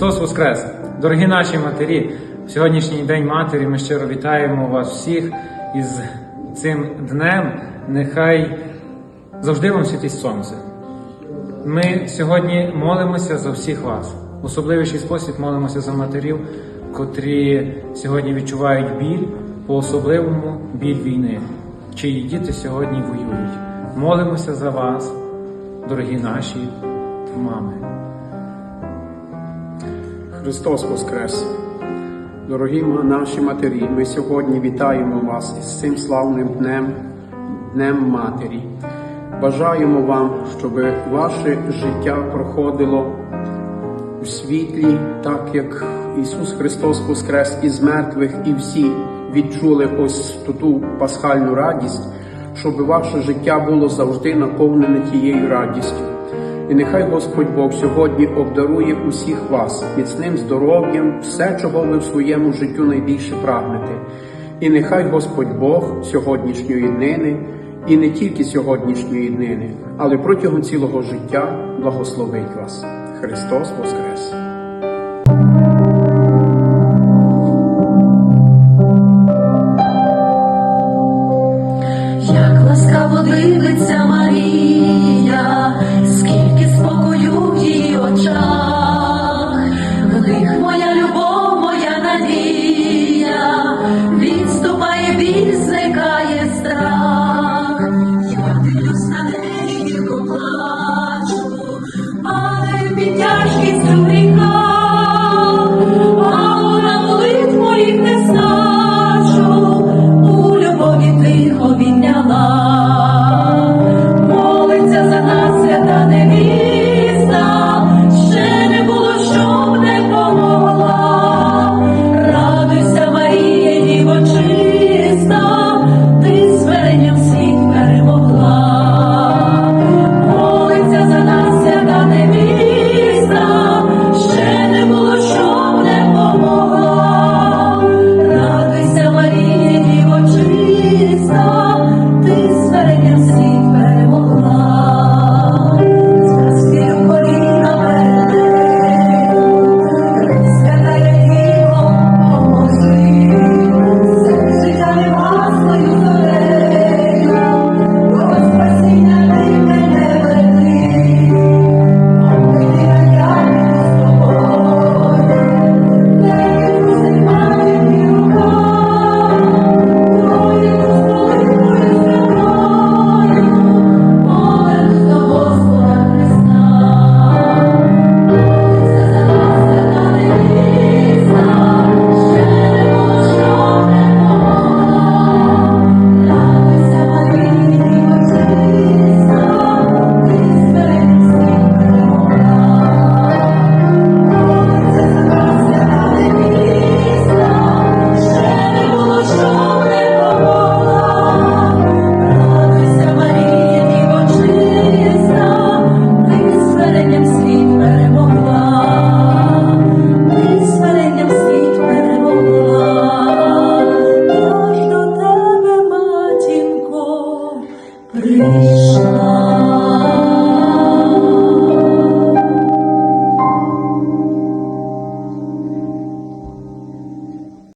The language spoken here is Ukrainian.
Христос Воскрес! Дорогі наші матері, в сьогоднішній день матері ми щиро вітаємо вас всіх із цим днем. Нехай завжди вам світить сонце. Ми сьогодні молимося за всіх вас. В особливіший спосіб молимося за матерів, котрі сьогодні відчувають біль, по-особливому біль війни, чиї діти сьогодні воюють. Молимося за вас, дорогі наші мами. Христос Воскрес! Дорогі наші матері, ми сьогодні вітаємо вас із цим славним днем, Днем Матері. Бажаємо вам, щоб ваше життя проходило у світлі, так як Ісус Христос Воскрес із мертвих, і всі відчули ось ту, пасхальну радість, щоб ваше життя було завжди наповнене тією радістю. І нехай Господь Бог сьогодні обдарує усіх вас міцним здоров'ям, все, чого ви в своєму життю найбільше прагнете. І нехай Господь Бог сьогоднішньої днини, і не тільки сьогоднішньої днини, але протягом цілого життя благословить вас. Христос Воскрес! see. населенням.